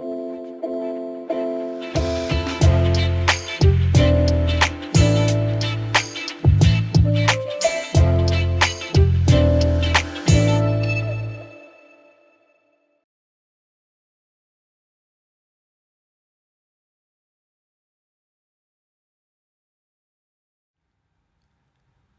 thank you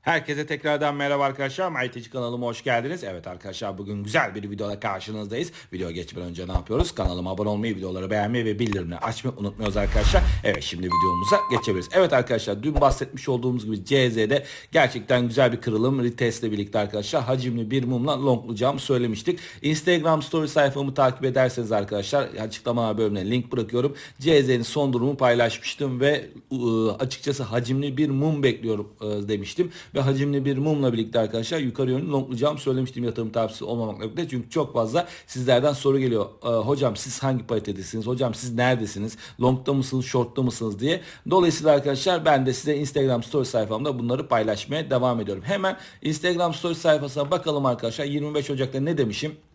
Herkese tekrardan merhaba arkadaşlar. MyTech kanalıma hoş geldiniz. Evet arkadaşlar bugün güzel bir videoda karşınızdayız. Video geçmeden önce ne yapıyoruz? Kanalıma abone olmayı, videoları beğenmeyi ve bildirimleri açmayı unutmuyoruz arkadaşlar. Evet şimdi videomuza geçebiliriz. Evet arkadaşlar dün bahsetmiş olduğumuz gibi CZ'de gerçekten güzel bir kırılım retest ile birlikte arkadaşlar hacimli bir mumla longlayacağımı söylemiştik. Instagram story sayfamı takip ederseniz arkadaşlar açıklama bölümüne link bırakıyorum. CZ'nin son durumu paylaşmıştım ve ıı, açıkçası hacimli bir mum bekliyorum ıı, demiştim ve hacimli bir mumla birlikte arkadaşlar yukarı yönlü longlayacağım söylemiştim yatırım tavsiyesi olmamakla birlikte. Çünkü çok fazla sizlerden soru geliyor. Ee, hocam siz hangi paritedesiniz? Hocam siz neredesiniz? Long'da mısınız? Short'ta mısınız diye. Dolayısıyla arkadaşlar ben de size Instagram story sayfamda bunları paylaşmaya devam ediyorum. Hemen Instagram story sayfasına bakalım arkadaşlar. 25 Ocak'ta ne demişim?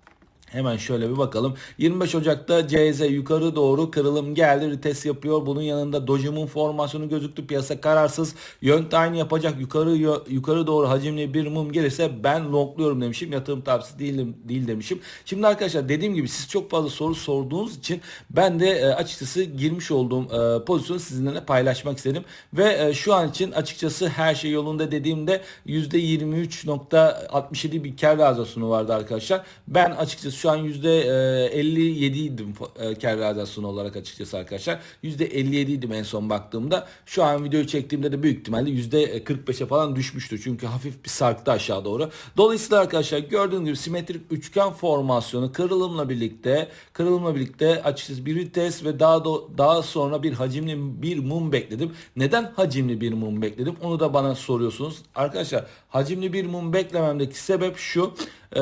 Hemen şöyle bir bakalım. 25 Ocak'ta CZ yukarı doğru kırılım geldi. Retest yapıyor. Bunun yanında Doji'mun formasyonu gözüktü. Piyasa kararsız. Yön tayin yapacak. Yukarı yukarı doğru hacimli bir mum gelirse ben longluyorum demişim. Yatırım tavsiyesi değilim, değil demişim. Şimdi arkadaşlar dediğim gibi siz çok fazla soru sorduğunuz için ben de e, açıkçası girmiş olduğum e, pozisyonu sizinle paylaşmak istedim. Ve e, şu an için açıkçası her şey yolunda dediğimde %23.67 bir kar razasyonu vardı arkadaşlar. Ben açıkçası şu an %57 idim e, kar realizasyonu olarak açıkçası arkadaşlar. %57 idim en son baktığımda. Şu an videoyu çektiğimde de büyük ihtimalle %45'e falan düşmüştü. Çünkü hafif bir sarktı aşağı doğru. Dolayısıyla arkadaşlar gördüğünüz gibi simetrik üçgen formasyonu kırılımla birlikte kırılımla birlikte açıkçası bir vites ve daha da, daha sonra bir hacimli bir mum bekledim. Neden hacimli bir mum bekledim? Onu da bana soruyorsunuz. Arkadaşlar hacimli bir mum beklememdeki sebep şu. Ee,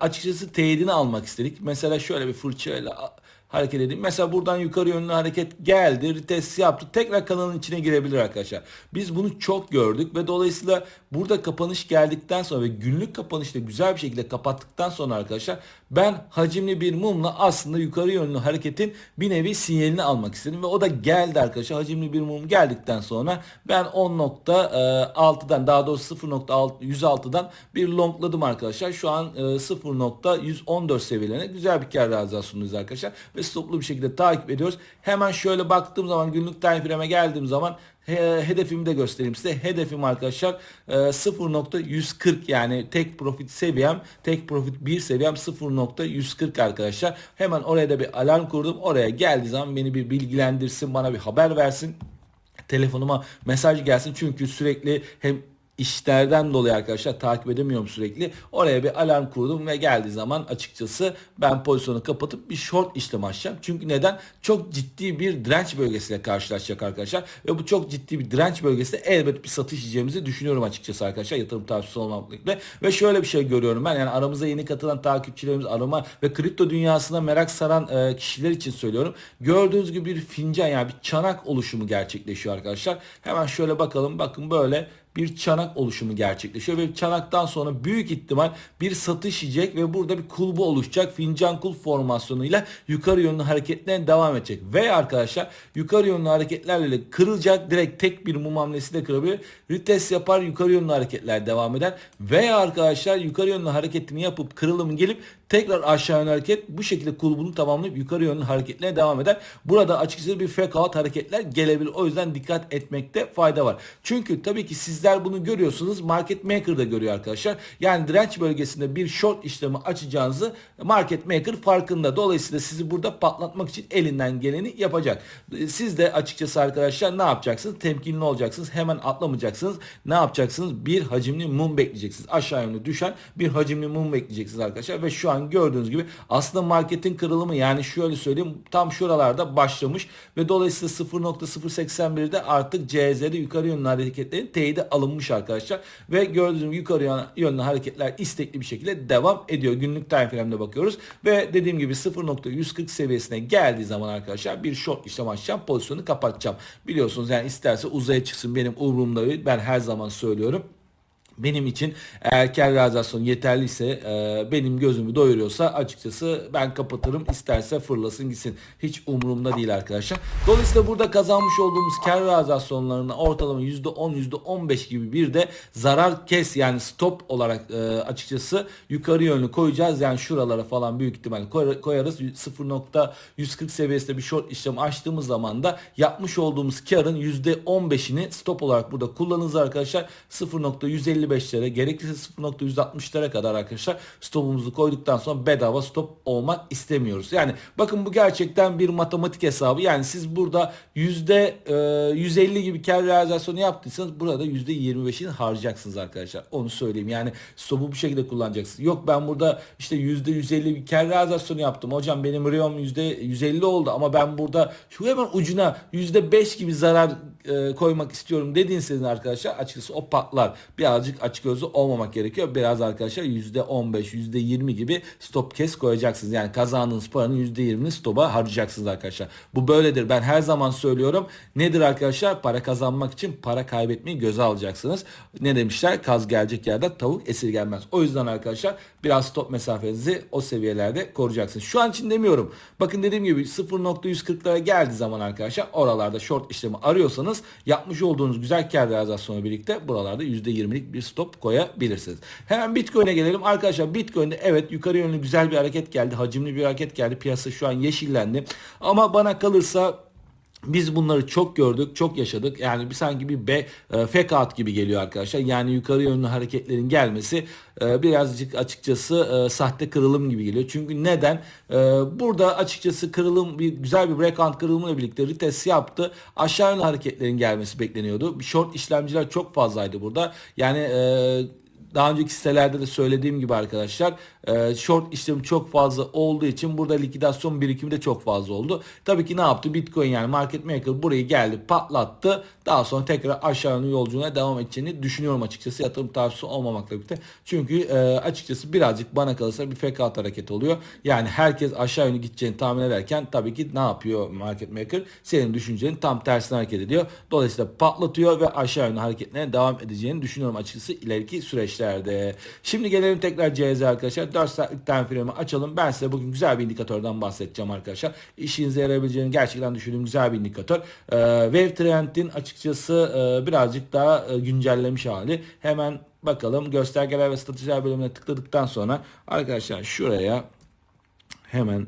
açıkçası teyidini almak istedik. Mesela şöyle bir fırçayla hareket edeyim. Mesela buradan yukarı yönlü hareket geldi. Retest yaptı. Tekrar kanalın içine girebilir arkadaşlar. Biz bunu çok gördük ve dolayısıyla burada kapanış geldikten sonra ve günlük kapanışta güzel bir şekilde kapattıktan sonra arkadaşlar ben hacimli bir mumla aslında yukarı yönlü hareketin bir nevi sinyalini almak istedim ve o da geldi arkadaşlar. Hacimli bir mum geldikten sonra ben 10.6'dan daha doğrusu 0.106'dan bir longladım arkadaşlar. Şu an 0.114 seviyelerine güzel bir kar realizasyonuyuz arkadaşlar ve stoplu bir şekilde takip ediyoruz. Hemen şöyle baktığım zaman günlük time frame'e geldiğim zaman hedefimi de göstereyim size. Hedefim arkadaşlar 0.140 yani tek profit seviyem, tek profit 1 seviyem 0.140 arkadaşlar. Hemen oraya da bir alarm kurdum. Oraya geldiği zaman beni bir bilgilendirsin, bana bir haber versin telefonuma mesaj gelsin çünkü sürekli hem işlerden dolayı arkadaşlar takip edemiyorum sürekli. Oraya bir alarm kurdum ve geldiği zaman açıkçası ben pozisyonu kapatıp bir short işlem açacağım. Çünkü neden? Çok ciddi bir direnç bölgesiyle karşılaşacak arkadaşlar. Ve bu çok ciddi bir direnç bölgesinde elbet bir satış yiyeceğimizi düşünüyorum açıkçası arkadaşlar. Yatırım tavsiyesi olmamakla. Ve şöyle bir şey görüyorum ben. Yani aramıza yeni katılan takipçilerimiz arama ve kripto dünyasına merak saran e, kişiler için söylüyorum. Gördüğünüz gibi bir fincan yani bir çanak oluşumu gerçekleşiyor arkadaşlar. Hemen şöyle bakalım. Bakın böyle bir çanak oluşumu gerçekleşiyor ve çanaktan sonra büyük ihtimal bir satış yiyecek ve burada bir kulbu oluşacak fincan kul formasyonuyla yukarı yönlü hareketlerine devam edecek. Ve arkadaşlar yukarı yönlü hareketlerle kırılacak direkt tek bir mum hamlesi de kırabilir. Retest yapar yukarı yönlü hareketler devam eder. Veya arkadaşlar yukarı yönlü hareketini yapıp kırılımı gelip tekrar aşağı yönlü hareket bu şekilde kulbunu tamamlayıp yukarı yönlü hareketlerine devam eder. Burada açıkçası bir fake hareketler gelebilir. O yüzden dikkat etmekte fayda var. Çünkü tabii ki sizler bunu görüyorsunuz. Market maker da görüyor arkadaşlar. Yani direnç bölgesinde bir short işlemi açacağınızı market maker farkında. Dolayısıyla sizi burada patlatmak için elinden geleni yapacak. Siz de açıkçası arkadaşlar ne yapacaksınız? Temkinli olacaksınız. Hemen atlamayacaksınız. Ne yapacaksınız? Bir hacimli mum bekleyeceksiniz. Aşağı yönlü düşen bir hacimli mum bekleyeceksiniz arkadaşlar. Ve şu an an gördüğünüz gibi aslında marketin kırılımı yani şöyle söyleyeyim tam şuralarda başlamış ve dolayısıyla 0.081'de artık CZ'de yukarı yönlü hareketlerin teyidi alınmış arkadaşlar ve gördüğünüz gibi yukarı yönlü hareketler istekli bir şekilde devam ediyor. Günlük time frame'de bakıyoruz ve dediğim gibi 0.140 seviyesine geldiği zaman arkadaşlar bir short işlem açacağım pozisyonu kapatacağım. Biliyorsunuz yani isterse uzaya çıksın benim umurumda değil ben her zaman söylüyorum. Benim için eğer kar realizasyonu yeterliyse e, benim gözümü doyuruyorsa açıkçası ben kapatırım. İsterse fırlasın gitsin. Hiç umurumda değil arkadaşlar. Dolayısıyla burada kazanmış olduğumuz kar realizasyonlarına ortalama %10 %15 gibi bir de zarar kes yani stop olarak e, açıkçası yukarı yönlü koyacağız. Yani şuralara falan büyük ihtimalle koy- koyarız. 0.140 seviyesinde bir short işlem açtığımız zaman da yapmış olduğumuz karın %15'ini stop olarak burada kullanırız arkadaşlar 0.155'lere gerekirse 0.160'lara kadar arkadaşlar stopumuzu koyduktan sonra bedava stop olmak istemiyoruz. Yani bakın bu gerçekten bir matematik hesabı. Yani siz burada %150 gibi kar realizasyonu yaptıysanız burada %25'ini harcayacaksınız arkadaşlar. Onu söyleyeyim. Yani stopu bu şekilde kullanacaksınız. Yok ben burada işte %150 bir kar realizasyonu yaptım. Hocam benim Riom %150 oldu ama ben burada şu hemen ucuna %5 gibi zarar e, koymak istiyorum dediğinizde arkadaşlar açıkçası o patlar. Birazcık açık gözlü olmamak gerekiyor. Biraz arkadaşlar %15, %20 gibi stop kes koyacaksınız. Yani kazandığınız paranın %20'ni stopa harcayacaksınız arkadaşlar. Bu böyledir. Ben her zaman söylüyorum. Nedir arkadaşlar? Para kazanmak için para kaybetmeyi göze alacaksınız. Ne demişler? Kaz gelecek yerden tavuk esirgenmez. O yüzden arkadaşlar biraz stop mesafenizi o seviyelerde koruyacaksınız. Şu an için demiyorum. Bakın dediğim gibi 0.140'lara geldiği zaman arkadaşlar oralarda short işlemi arıyorsanız yapmış olduğunuz güzel kar realizasyonu birlikte buralarda %20'lik bir stop koyabilirsiniz. Hemen Bitcoin'e gelelim. Arkadaşlar Bitcoin'de evet yukarı yönlü güzel bir hareket geldi. Hacimli bir hareket geldi. Piyasa şu an yeşillendi. Ama bana kalırsa biz bunları çok gördük, çok yaşadık. Yani bir sanki bir be, e, fake out gibi geliyor arkadaşlar. Yani yukarı yönlü hareketlerin gelmesi e, birazcık açıkçası e, sahte kırılım gibi geliyor. Çünkü neden? E, burada açıkçası kırılım bir güzel bir breakout kırılımıyla birlikte retest yaptı. Aşağı yönlü hareketlerin gelmesi bekleniyordu. Short işlemciler çok fazlaydı burada. Yani e, daha önceki sitelerde de söylediğim gibi arkadaşlar e, short işlemi çok fazla olduğu için burada likidasyon birikimi de çok fazla oldu. Tabii ki ne yaptı? Bitcoin yani market maker burayı geldi patlattı. Daha sonra tekrar aşağı yönlü yolculuğuna devam edeceğini düşünüyorum açıkçası. Yatırım tavsiyesi olmamakla birlikte. Çünkü e, açıkçası birazcık bana kalırsa bir fake out hareket oluyor. Yani herkes aşağı yönlü gideceğini tahmin ederken tabii ki ne yapıyor market maker? Senin düşüncenin tam tersine hareket ediyor. Dolayısıyla patlatıyor ve aşağı yönlü hareketlerine devam edeceğini düşünüyorum açıkçası ileriki süreçlerde. Şimdi gelelim tekrar CZ arkadaşlar. 4 saatlik time açalım. Ben size bugün güzel bir indikatörden bahsedeceğim arkadaşlar. İşinize yarayabileceğini gerçekten düşündüğüm güzel bir indikatör. Ee, Wave Trend'in açıkçası e, birazcık daha e, güncellemiş hali. Hemen bakalım göstergeler ve stratejiler bölümüne tıkladıktan sonra arkadaşlar şuraya hemen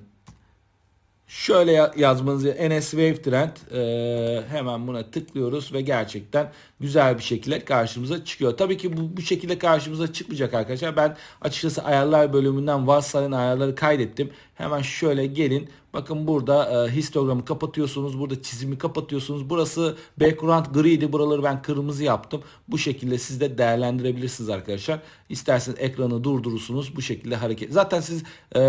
Şöyle ya- yazmanızı NS Wave Trend e, hemen buna tıklıyoruz ve gerçekten güzel bir şekilde karşımıza çıkıyor. Tabii ki bu, bu şekilde karşımıza çıkmayacak arkadaşlar. Ben açıkçası ayarlar bölümünden varsayılan ayarları kaydettim. Hemen şöyle gelin. Bakın burada e, histogramı kapatıyorsunuz. Burada çizimi kapatıyorsunuz. Burası background griydi. Buraları ben kırmızı yaptım. Bu şekilde siz de değerlendirebilirsiniz arkadaşlar. İsterseniz ekranı durdurursunuz. Bu şekilde hareket. Zaten siz e,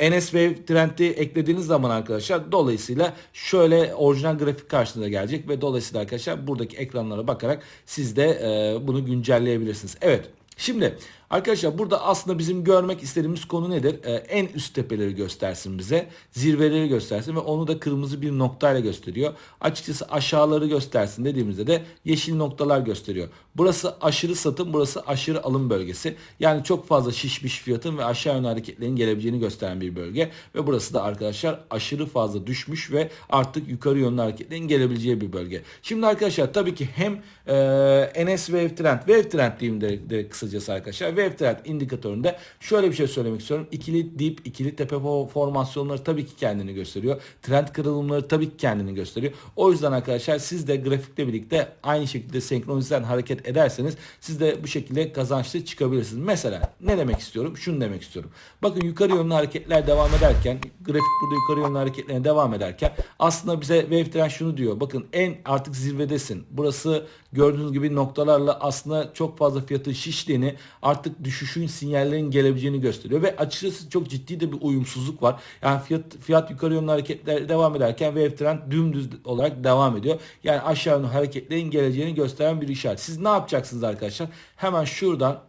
NS Wave Trend'i eklediğiniz zaman arkadaşlar dolayısıyla şöyle orijinal grafik karşınıza gelecek ve dolayısıyla arkadaşlar buradaki ekranlara bakarak siz de e, bunu güncelleyebilirsiniz. Evet. Şimdi arkadaşlar burada aslında bizim görmek istediğimiz konu nedir? Ee, en üst tepeleri göstersin bize. Zirveleri göstersin ve onu da kırmızı bir noktayla gösteriyor. Açıkçası aşağıları göstersin dediğimizde de yeşil noktalar gösteriyor. Burası aşırı satım, burası aşırı alım bölgesi. Yani çok fazla şişmiş fiyatın ve aşağı yönlü hareketlerin gelebileceğini gösteren bir bölge. Ve burası da arkadaşlar aşırı fazla düşmüş ve artık yukarı yönlü hareketlerin gelebileceği bir bölge. Şimdi arkadaşlar tabii ki hem e, NS Wave Trend, Wave Trend diyeyim de, de kısacası arkadaşlar. Wave Trend indikatöründe şöyle bir şey söylemek istiyorum. İkili dip, ikili tepe fo- formasyonları tabii ki kendini gösteriyor. Trend kırılımları tabii ki kendini gösteriyor. O yüzden arkadaşlar siz de grafikle birlikte aynı şekilde senkronizen hareket ederseniz siz de bu şekilde kazançlı çıkabilirsiniz. Mesela ne demek istiyorum? Şunu demek istiyorum. Bakın yukarı yönlü hareketler devam ederken grafik burada yukarı yönlü hareketlerine devam ederken aslında bize Wave Trend şunu diyor. Bakın en artık zirvedesin. Burası gördüğünüz gibi noktalarla aslında çok fazla fiyatın şiştiğini artık düşüşün sinyallerinin gelebileceğini gösteriyor ve açıkçası çok ciddi de bir uyumsuzluk var. Yani fiyat fiyat yukarı yönlü hareketler devam ederken Wave Trend dümdüz olarak devam ediyor. Yani aşağı yönlü hareketlerin geleceğini gösteren bir işaret. Siz ne yapacaksınız arkadaşlar? Hemen şuradan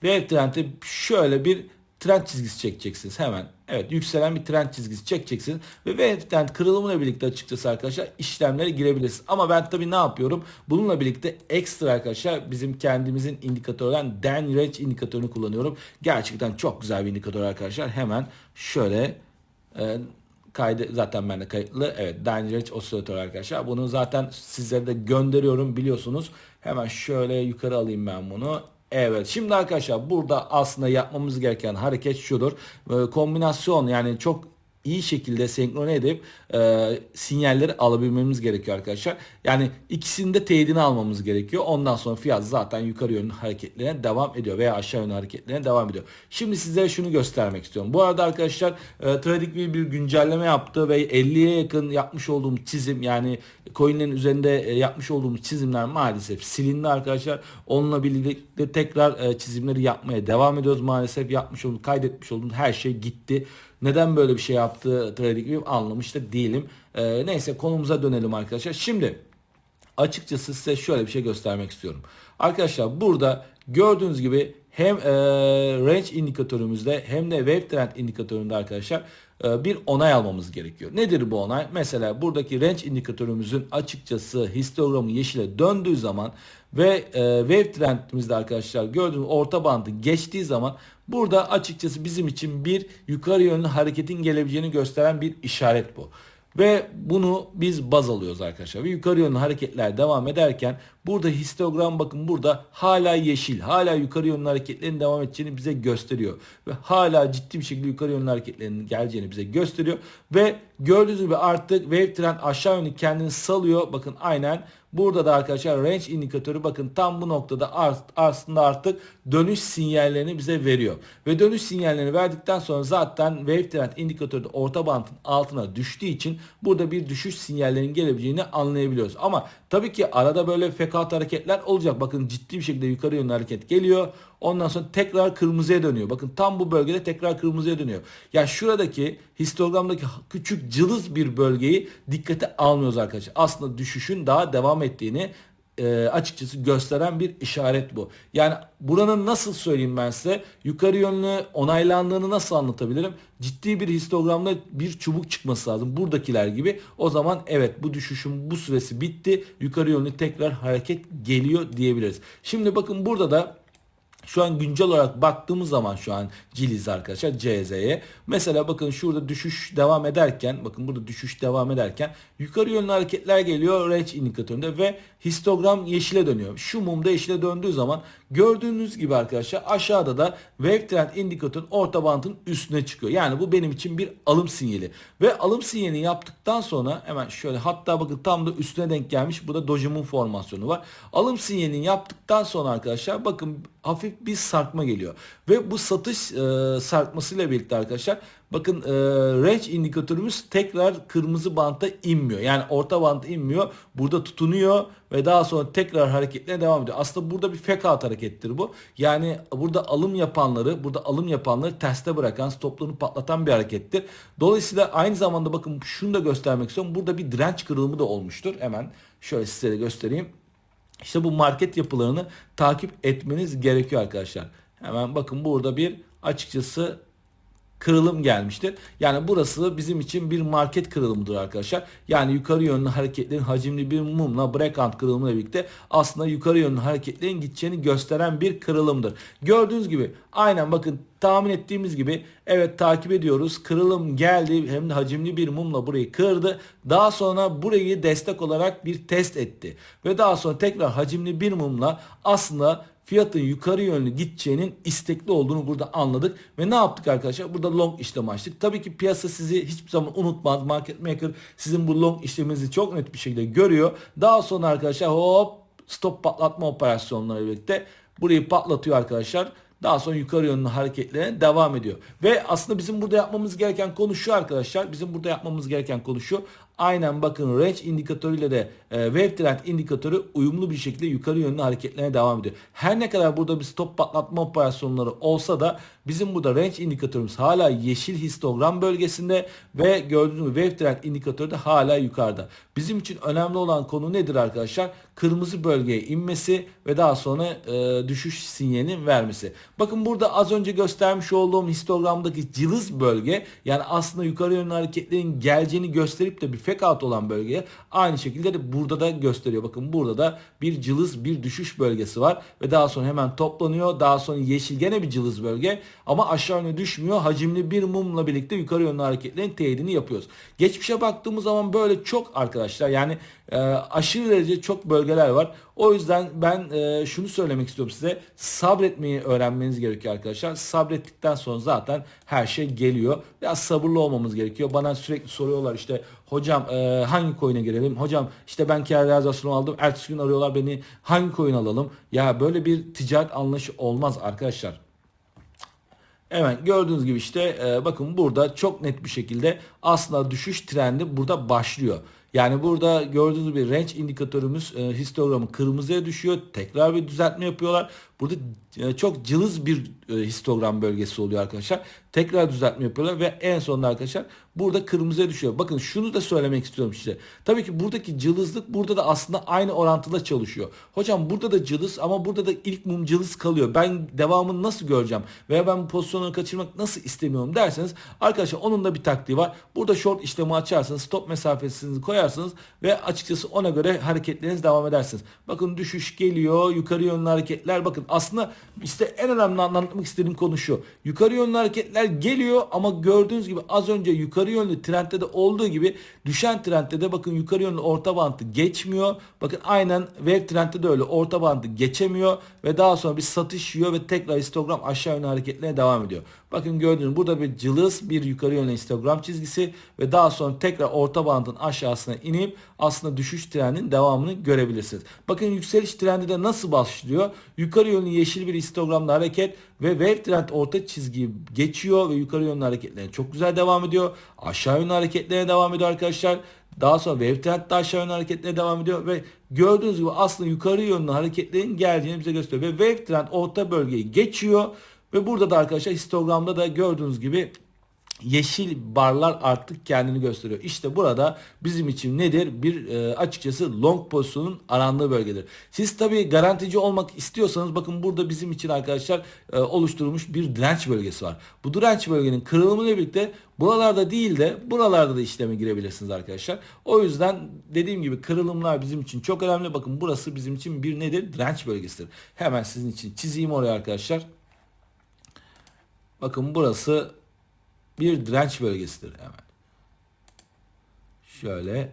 Wave Trend'e şöyle bir trend çizgisi çekeceksiniz hemen. Evet yükselen bir trend çizgisi çekeceksiniz. Ve Wavetrend kırılımıyla birlikte açıkçası arkadaşlar işlemlere girebilirsiniz. Ama ben tabii ne yapıyorum? Bununla birlikte ekstra arkadaşlar bizim kendimizin indikatörden Dan Range indikatörünü kullanıyorum. Gerçekten çok güzel bir indikatör arkadaşlar. Hemen şöyle e, kaydı zaten bende kayıtlı. Evet Dan Range osilatör arkadaşlar. Bunu zaten sizlere de gönderiyorum biliyorsunuz. Hemen şöyle yukarı alayım ben bunu. Evet şimdi arkadaşlar burada aslında yapmamız gereken hareket şudur. Ee, kombinasyon yani çok iyi şekilde senkrone edip e, sinyalleri alabilmemiz gerekiyor arkadaşlar. Yani ikisinin de teyidini almamız gerekiyor. Ondan sonra fiyat zaten yukarı yönlü hareketlerine devam ediyor veya aşağı yönlü hareketlerine devam ediyor. Şimdi sizlere şunu göstermek istiyorum. Bu arada arkadaşlar e, TradingView bir güncelleme yaptı ve 50'ye yakın yapmış olduğum çizim yani coinlerin üzerinde e, yapmış olduğumuz çizimler maalesef silindi arkadaşlar. Onunla birlikte tekrar e, çizimleri yapmaya devam ediyoruz. Maalesef yapmış olduğumuz, kaydetmiş olduğumuz her şey gitti. Neden böyle bir şey yaptı TradingView anlamış da değilim. E, neyse konumuza dönelim arkadaşlar. Şimdi açıkçası size şöyle bir şey göstermek istiyorum. Arkadaşlar burada gördüğünüz gibi hem e, range indikatörümüzde hem de wave trend indikatöründe arkadaşlar bir onay almamız gerekiyor. Nedir bu onay? Mesela buradaki range indikatörümüzün açıkçası histogramı yeşile döndüğü zaman ve e, wave trendimizde arkadaşlar gördüğünüz orta bandı geçtiği zaman burada açıkçası bizim için bir yukarı yönlü hareketin gelebileceğini gösteren bir işaret bu. Ve bunu biz baz alıyoruz arkadaşlar. Ve yukarı yönlü hareketler devam ederken burada histogram bakın burada hala yeşil. Hala yukarı yönlü hareketlerin devam edeceğini bize gösteriyor. Ve hala ciddi bir şekilde yukarı yönlü hareketlerin geleceğini bize gösteriyor. Ve gördüğünüz gibi artık wave trend aşağı yönlü kendini salıyor. Bakın aynen Burada da arkadaşlar range indikatörü bakın tam bu noktada aslında artık dönüş sinyallerini bize veriyor. Ve dönüş sinyallerini verdikten sonra zaten wave trend indikatörü de orta bantın altına düştüğü için burada bir düşüş sinyallerinin gelebileceğini anlayabiliyoruz. Ama tabii ki arada böyle fekat hareketler olacak. Bakın ciddi bir şekilde yukarı yönlü hareket geliyor. Ondan sonra tekrar kırmızıya dönüyor. Bakın tam bu bölgede tekrar kırmızıya dönüyor. Ya şuradaki histogramdaki küçük cılız bir bölgeyi dikkate almıyoruz arkadaşlar. Aslında düşüşün daha devam ettiğini e, açıkçası gösteren bir işaret bu. Yani buranın nasıl söyleyeyim ben size yukarı yönlü onaylandığını nasıl anlatabilirim? Ciddi bir histogramda bir çubuk çıkması lazım. Buradakiler gibi. O zaman evet bu düşüşün bu süresi bitti. Yukarı yönlü tekrar hareket geliyor diyebiliriz. Şimdi bakın burada da şu an güncel olarak baktığımız zaman şu an Ciliz arkadaşlar CZ'ye. Mesela bakın şurada düşüş devam ederken bakın burada düşüş devam ederken yukarı yönlü hareketler geliyor range indikatöründe ve histogram yeşile dönüyor. Şu mumda yeşile döndüğü zaman gördüğünüz gibi arkadaşlar aşağıda da wave trend indikatörün orta bantın üstüne çıkıyor. Yani bu benim için bir alım sinyali. Ve alım sinyalini yaptıktan sonra hemen şöyle hatta bakın tam da üstüne denk gelmiş. Bu da Dojimun formasyonu var. Alım sinyalini yaptıktan sonra arkadaşlar bakın hafif bir sarkma geliyor. Ve bu satış e, sarkmasıyla birlikte arkadaşlar bakın e, range indikatörümüz tekrar kırmızı bantta inmiyor. Yani orta bantta inmiyor. Burada tutunuyor ve daha sonra tekrar hareketine devam ediyor. Aslında burada bir fake out harekettir bu. Yani burada alım yapanları, burada alım yapanları terste bırakan, stoplarını patlatan bir harekettir. Dolayısıyla aynı zamanda bakın şunu da göstermek istiyorum. Burada bir direnç kırılımı da olmuştur. Hemen şöyle size de göstereyim. İşte bu market yapılarını takip etmeniz gerekiyor arkadaşlar. Hemen bakın burada bir açıkçası kırılım gelmiştir. Yani burası bizim için bir market kırılımıdır arkadaşlar. Yani yukarı yönlü hareketlerin hacimli bir mumla breakout kırılımıyla birlikte aslında yukarı yönlü hareketlerin gideceğini gösteren bir kırılımdır. Gördüğünüz gibi aynen bakın tahmin ettiğimiz gibi evet takip ediyoruz. Kırılım geldi hem de hacimli bir mumla burayı kırdı. Daha sonra burayı destek olarak bir test etti. Ve daha sonra tekrar hacimli bir mumla aslında fiyatın yukarı yönlü gideceğinin istekli olduğunu burada anladık. Ve ne yaptık arkadaşlar? Burada long işlem açtık. Tabii ki piyasa sizi hiçbir zaman unutmaz. Market maker sizin bu long işleminizi çok net bir şekilde görüyor. Daha sonra arkadaşlar hop stop patlatma operasyonları birlikte burayı patlatıyor arkadaşlar. Daha sonra yukarı yönlü hareketlerine devam ediyor. Ve aslında bizim burada yapmamız gereken konu şu arkadaşlar. Bizim burada yapmamız gereken konu şu. Aynen bakın range indikatörüyle de e, wave trend indikatörü uyumlu bir şekilde yukarı yönlü hareketlerine devam ediyor. Her ne kadar burada bir stop patlatma operasyonları olsa da bizim burada range indikatörümüz hala yeşil histogram bölgesinde ve gördüğünüz gibi wave trend indikatörü de hala yukarıda. Bizim için önemli olan konu nedir arkadaşlar? Kırmızı bölgeye inmesi ve daha sonra e, düşüş sinyalini vermesi. Bakın burada az önce göstermiş olduğum histogramdaki cılız bölge yani aslında yukarı yönlü hareketlerin geleceğini gösterip de bir fake out olan bölgeye aynı şekilde de burada da gösteriyor. Bakın burada da bir cılız bir düşüş bölgesi var ve daha sonra hemen toplanıyor. Daha sonra yeşil gene bir cılız bölge ama aşağı yöne düşmüyor. Hacimli bir mumla birlikte yukarı yönlü hareketlerin teyidini yapıyoruz. Geçmişe baktığımız zaman böyle çok arkadaşlar yani e, aşırı derece çok bölgeler var. O yüzden ben e, şunu söylemek istiyorum size. Sabretmeyi öğrenmeniz gerekiyor arkadaşlar. Sabrettikten sonra zaten her şey geliyor. Biraz sabırlı olmamız gerekiyor. Bana sürekli soruyorlar işte hocam e, hangi coin'e girelim? Hocam işte ben kar realizasyonu aldım. Ertesi gün arıyorlar beni hangi coin alalım? Ya böyle bir ticaret anlayışı olmaz arkadaşlar. Evet gördüğünüz gibi işte e, bakın burada çok net bir şekilde aslında düşüş trendi burada başlıyor. Yani burada gördüğünüz gibi range indikatörümüz e, histogramı kırmızıya düşüyor. Tekrar bir düzeltme yapıyorlar. Burada e, çok cılız bir e, histogram bölgesi oluyor arkadaşlar. Tekrar düzeltme yapıyorlar ve en sonunda arkadaşlar burada kırmızıya düşüyor. Bakın şunu da söylemek istiyorum size. Tabii ki buradaki cılızlık burada da aslında aynı orantıda çalışıyor. Hocam burada da cılız ama burada da ilk mum cılız kalıyor. Ben devamını nasıl göreceğim? Veya ben bu pozisyonları kaçırmak nasıl istemiyorum derseniz arkadaşlar onun da bir taktiği var. Burada short işlemi açarsanız stop mesafesini koyarsınız ve açıkçası ona göre hareketleriniz devam edersiniz. Bakın düşüş geliyor. Yukarı yönlü hareketler. Bakın aslında işte en önemli anlatmak istediğim konu şu. Yukarı yönlü hareketler geliyor ama gördüğünüz gibi az önce yukarı yönlü trendde de olduğu gibi düşen trendde de bakın yukarı yönlü orta bandı geçmiyor. Bakın aynen wave trendde de öyle orta bandı geçemiyor ve daha sonra bir satış yiyor ve tekrar histogram aşağı yönlü hareketlerine devam ediyor. Bakın gördüğünüz burada bir cılız bir yukarı yönlü histogram çizgisi ve daha sonra tekrar orta bandın aşağısına inip aslında düşüş trendinin devamını görebilirsiniz. Bakın yükseliş trendi de nasıl başlıyor? Yukarı yönlü yeşil bir histogramda hareket ve wave trend orta çizgiyi geçiyor ve yukarı yönlü hareketlerine çok güzel devam ediyor. Aşağı yönlü hareketlerine devam ediyor arkadaşlar. Daha sonra wave trend de aşağı yönlü hareketlerine devam ediyor ve gördüğünüz gibi aslında yukarı yönlü hareketlerin geldiğini bize gösteriyor. Ve wave trend orta bölgeyi geçiyor ve burada da arkadaşlar histogramda da gördüğünüz gibi yeşil barlar artık kendini gösteriyor. İşte burada bizim için nedir? Bir e, açıkçası long pozisyonun arandığı bölgedir. Siz tabi garantici olmak istiyorsanız bakın burada bizim için arkadaşlar e, oluşturulmuş bir direnç bölgesi var. Bu direnç bölgenin kırılımıyla birlikte buralarda değil de buralarda da işleme girebilirsiniz arkadaşlar. O yüzden dediğim gibi kırılımlar bizim için çok önemli. Bakın burası bizim için bir nedir? Direnç bölgesidir. Hemen sizin için çizeyim oraya arkadaşlar. Bakın burası bir direnç bölgesidir hemen. Şöyle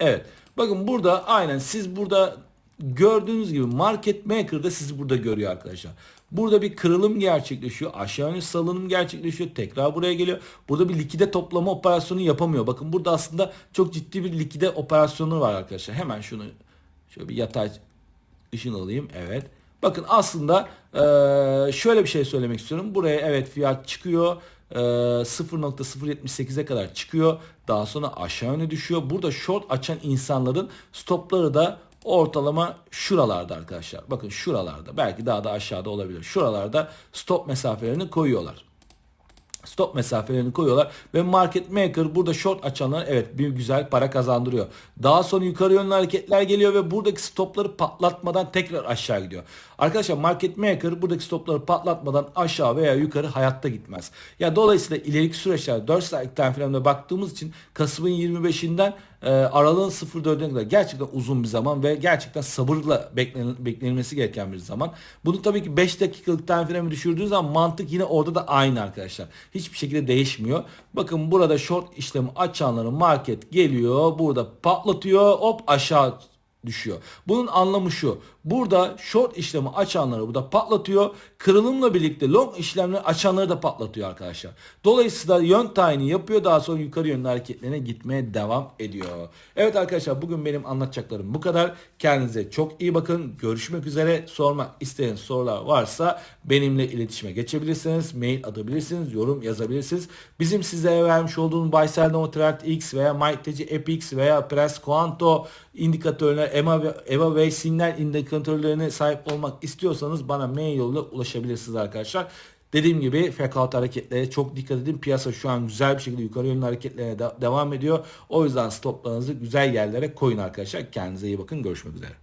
Evet. Bakın burada aynen siz burada gördüğünüz gibi market maker da sizi burada görüyor arkadaşlar. Burada bir kırılım gerçekleşiyor. Aşağı yönlü salınım gerçekleşiyor. Tekrar buraya geliyor. Burada bir likide toplama operasyonu yapamıyor. Bakın burada aslında çok ciddi bir likide operasyonu var arkadaşlar. Hemen şunu şöyle bir yatay ışın alayım. Evet. Bakın aslında e, şöyle bir şey söylemek istiyorum. Buraya evet fiyat çıkıyor. E, 0.078'e kadar çıkıyor. Daha sonra aşağı yöne düşüyor. Burada short açan insanların stopları da ortalama şuralarda arkadaşlar. Bakın şuralarda. Belki daha da aşağıda olabilir. Şuralarda stop mesafelerini koyuyorlar stop mesafelerini koyuyorlar ve market maker burada short açanlar evet bir güzel para kazandırıyor. Daha sonra yukarı yönlü hareketler geliyor ve buradaki stopları patlatmadan tekrar aşağı gidiyor. Arkadaşlar market maker buradaki stopları patlatmadan aşağı veya yukarı hayatta gitmez. Ya dolayısıyla ileriki süreçler 4 saatlik time frame'de baktığımız için Kasım'ın 25'inden e, aralığın 0.4'üne kadar gerçekten uzun bir zaman ve gerçekten sabırla beklen, beklenilmesi gereken bir zaman. Bunu tabii ki 5 dakikalık time frame'e düşürdüğünüz zaman mantık yine orada da aynı arkadaşlar. Hiçbir şekilde değişmiyor. Bakın burada short işlemi açanların market geliyor. Burada patlatıyor. Hop aşağı düşüyor. Bunun anlamı şu. Burada short işlemi açanları burada patlatıyor. Kırılımla birlikte long işlemleri açanları da patlatıyor arkadaşlar. Dolayısıyla yön tayini yapıyor daha sonra yukarı yönlü hareketlerine gitmeye devam ediyor. Evet arkadaşlar bugün benim anlatacaklarım bu kadar. Kendinize çok iyi bakın. Görüşmek üzere. Sormak istediğiniz sorular varsa benimle iletişime geçebilirsiniz. Mail atabilirsiniz. Yorum yazabilirsiniz. Bizim sizlere vermiş olduğumuz Baysel Nova Trend X veya MyTeci FX veya Press Quanto indikatörlerine EMA ve, EVA ve sinyal indikatörlerine sahip olmak istiyorsanız bana mail yoluyla ulaşabilirsiniz arkadaşlar. Dediğim gibi fakeout hareketlere çok dikkat edin. Piyasa şu an güzel bir şekilde yukarı yönlü hareketlerine de- devam ediyor. O yüzden stoplarınızı güzel yerlere koyun arkadaşlar. Kendinize iyi bakın. Görüşmek üzere.